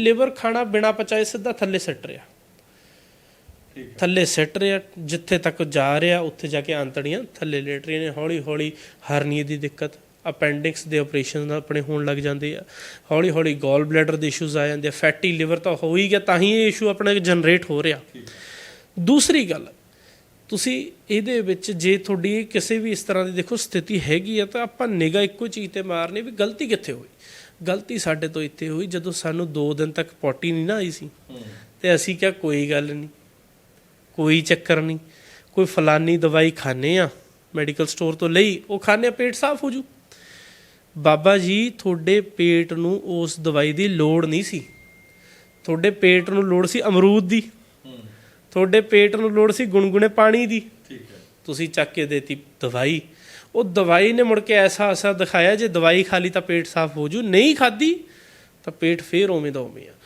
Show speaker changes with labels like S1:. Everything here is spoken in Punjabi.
S1: ਲਿਵਰ ਖਾਣਾ ਬਿਨਾ ਪਚਾਏ ਸਿੱਧਾ ਥੱਲੇ ਸਿੱਟ ਰਿਹਾ। ਥੱਲੇ ਸਿੱਟ ਰਿਹਾ ਜਿੱਥੇ ਤੱਕ ਜਾ ਰਿਹਾ ਉੱਥੇ ਜਾ ਕੇ ਆਂਤੜੀਆਂ ਥੱਲੇ ਲੇਟ ਰਹੀਆਂ ਨੇ। ਹੌਲੀ ਹੌਲੀ ਹਰਨੀਏ ਦੀ ਦਿੱਕਤ ਅਪੈਂਡਿਕਸ ਦੇ ਆਪਰੇਸ਼ਨ ਨਾਲ ਆਪਣੇ ਹੋਣ ਲੱਗ ਜਾਂਦੇ ਆ। ਹੌਲੀ ਹੌਲੀ ਗੋਲ ਬਲੈਡਰ ਦੇ ਇਸ਼ੂਜ਼ ਆ ਜਾਂਦੇ ਆ। ਫੈਟੀ ਲਿਵਰ ਤਾਂ ਹੋ ਹੀ ਗਿਆ ਤਾਂ ਹੀ ਇਹ ਇਸ਼ੂ ਆਪਣੇ ਜਨਰੇਟ ਹੋ ਰਿਹਾ। ਦੂਸਰੀ ਗੱਲ ਤੁਸੀਂ ਇਹਦੇ ਵਿੱਚ ਜੇ ਤੁਹਾਡੀ ਕਿਸੇ ਵੀ ਇਸ ਤਰ੍ਹਾਂ ਦੀ ਦੇਖੋ ਸਥਿਤੀ ਹੈਗੀ ਆ ਤਾਂ ਆਪਾਂ ਨਿਗਾ ਇੱਕੋ ਚੀਜ਼ ਤੇ ਮਾਰਨੀ ਵੀ ਗਲਤੀ ਕਿੱਥੇ ਹੋਈ? ਗਲਤੀ ਸਾਡੇ ਤੋਂ ਇੱਥੇ ਹੋਈ ਜਦੋਂ ਸਾਨੂੰ 2 ਦਿਨ ਤੱਕ ਪੋਟੀ ਨਹੀਂ ਨਾ ਆਈ ਸੀ। ਤੇ ਅਸੀਂ ਕਿਹਾ ਕੋਈ ਗੱਲ ਨਹੀਂ, ਕੋਈ ਚੱਕਰ ਨਹੀਂ, ਕੋਈ ਫਲਾਨੀ ਦਵਾਈ ਖਾਣੇ ਆ ਮੈਡੀਕਲ ਸਟੋਰ ਤੋਂ ਲਈ, ਉਹ ਖਾਣੇ ਆ ਪੇਟ ਸਾਫ਼ ਹੋ ਜੂ। ਬਾਬਾ ਜੀ, ਤੁਹਾਡੇ ਪੇਟ ਨੂੰ ਉਸ ਦਵਾਈ ਦੀ ਲੋੜ ਨਹੀਂ ਸੀ। ਤੁਹਾਡੇ ਪੇਟ ਨੂੰ ਲੋੜ ਸੀ ਅਮਰੂਦ ਦੀ। ਤੁਹਾਡੇ ਪੇਟ ਨੂੰ ਲੋੜ ਸੀ ਗੁਣਗੁਣੇ ਪਾਣੀ ਦੀ।
S2: ਠੀਕ ਹੈ।
S1: ਤੁਸੀਂ ਚੱਕ ਕੇ ਦੇਤੀ ਦਵਾਈ। ਉਹ ਦਵਾਈ ਨੇ ਮੁੜ ਕੇ ਐਸਾ ਅਸਰ ਦਿਖਾਇਆ ਜੇ ਦਵਾਈ ਖਾ ਲਈ ਤਾਂ ਪੇਟ ਸਾਫ਼ ਹੋ ਜੂ ਨਹੀਂ ਖਾਦੀ ਤਾਂ ਪੇਟ ਫੇਰ ਉਵੇਂ ਦਾ ਉਵੇਂ ਆ।